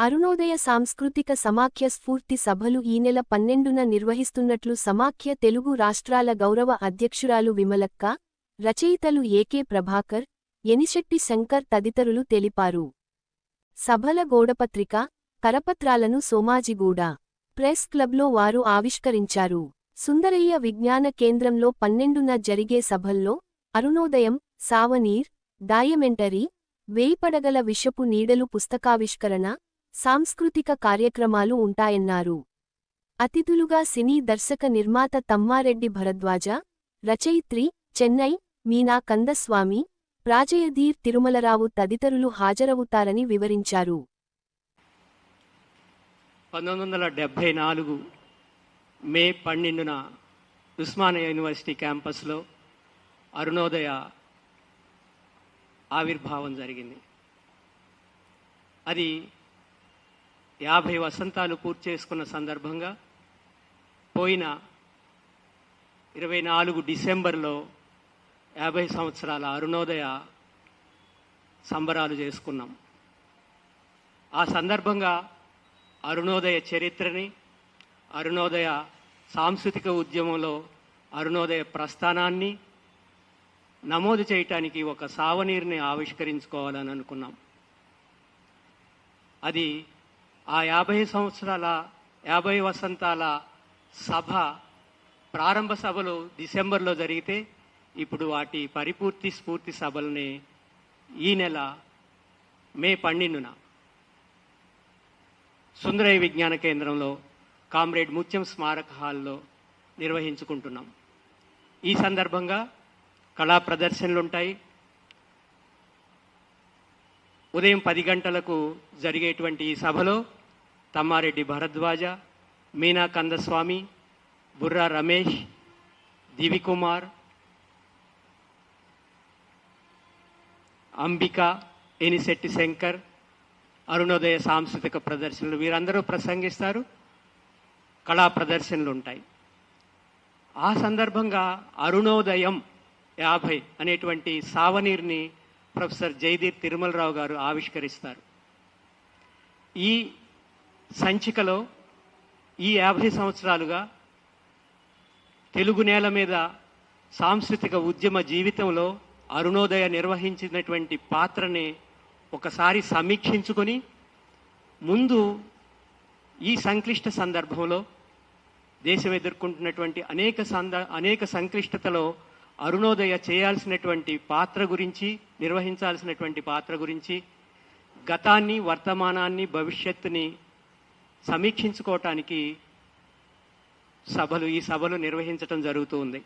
అరుణోదయ సాంస్కృతిక సమాఖ్య స్ఫూర్తి సభలు ఈ నెల పన్నెండున నిర్వహిస్తున్నట్లు సమాఖ్య తెలుగు రాష్ట్రాల గౌరవ అధ్యక్షురాలు విమలక్క రచయితలు ఏకే ప్రభాకర్ ఎనిశెట్టి శంకర్ తదితరులు తెలిపారు. సభల గోడపత్రిక కరపత్రాలను సోమాజిగూడ ప్రెస్ క్లబ్లో వారు ఆవిష్కరించారు. సుందరయ్య విజ్ఞాన కేంద్రంలో పన్నెండున జరిగే సభల్లో అరుణోదయం సావనీర్ డాయమెంటరీ వేయిపడగల విషపు నీడలు పుస్తకావిష్కరణ సాంస్కృతిక కార్యక్రమాలు ఉంటాయన్నారు. అతిథులుగా సినీ దర్శక నిర్మాత తమ్మారెడ్డి భరద్వాజ రచయిత్రి చెన్నై మీనా కందస్వామి ప్రాజయధీర్ తిరుమలరావు తదితరులు హాజరవుతారని వివరించారు. పంతొమ్మిది వందల డెబ్భై నాలుగు మే పన్నెండున ఉస్మానియా యూనివర్సిటీ క్యాంపస్లో అరుణోదయ ఆవిర్భావం జరిగింది. అది యాభై వసంతాలు పూర్తి చేసుకున్న సందర్భంగా పోయిన ఇరవై నాలుగు డిసెంబర్లో యాభై సంవత్సరాల అరుణోదయ సంబరాలు చేసుకున్నాం. ఆ సందర్భంగా అరుణోదయ చరిత్రని అరుణోదయ సాంస్కృతిక ఉద్యమంలో అరుణోదయ ప్రస్థానాన్ని నమోదు చేయటానికి ఒక సావనీరుని ఆవిష్కరించుకోవాలని అనుకున్నాం. అది ఆ యాభై సంవత్సరాల యాభై వసంతాల సభ ప్రారంభ సభలు డిసెంబర్లో జరిగితే ఇప్పుడు వాటి పరిపూర్తి స్ఫూర్తి సభల్ని ఈ నెల మే పన్నెండున సుందరయ్య విజ్ఞాన కేంద్రంలో కామ్రేడ్ ముత్యం స్మారక హాల్లో నిర్వహించుకుంటున్నాం. ఈ సందర్భంగా కళా ప్రదర్శనలు ఉంటాయి ఉదయం పది గంటలకు జరిగేటువంటి ఈ సభలో తమ్మారెడ్డి భరద్వాజ మీనా కందస్వామి బుర్రా రమేష్ దివికుమార్ అంబిక ఎనిశెట్టి శంకర్ అరుణోదయ సాంస్కృతిక ప్రదర్శనలు వీరందరూ ప్రసంగిస్తారు. కళా ప్రదర్శనలు ఉంటాయి. ఆ సందర్భంగా అరుణోదయం యాభై అనేటువంటి సావనీర్ని ప్రొఫెసర్ జయదీప్ తిరుమలరావు గారు ఆవిష్కరిస్తారు. ఈ సంచికలో ఈ యాభై సంవత్సరాలుగా తెలుగు నేల మీద సాంస్కృతిక ఉద్యమ జీవితంలో అరుణోదయ నిర్వహించినటువంటి పాత్రని ఒకసారి సమీక్షించుకొని ముందు ఈ సంక్లిష్ట సందర్భంలో దేశం ఎదుర్కొంటున్నటువంటి అనేక సంద అనేక సంక్లిష్టతలో అరుణోదయ చేయాల్సినటువంటి పాత్ర గురించి నిర్వహించాల్సినటువంటి పాత్ర గురించి గతాన్ని వర్తమానాన్ని భవిష్యత్తుని సమీక్షించుకోవటానికి సభలు ఈ సభలు నిర్వహించటం జరుగుతూ ఉంది.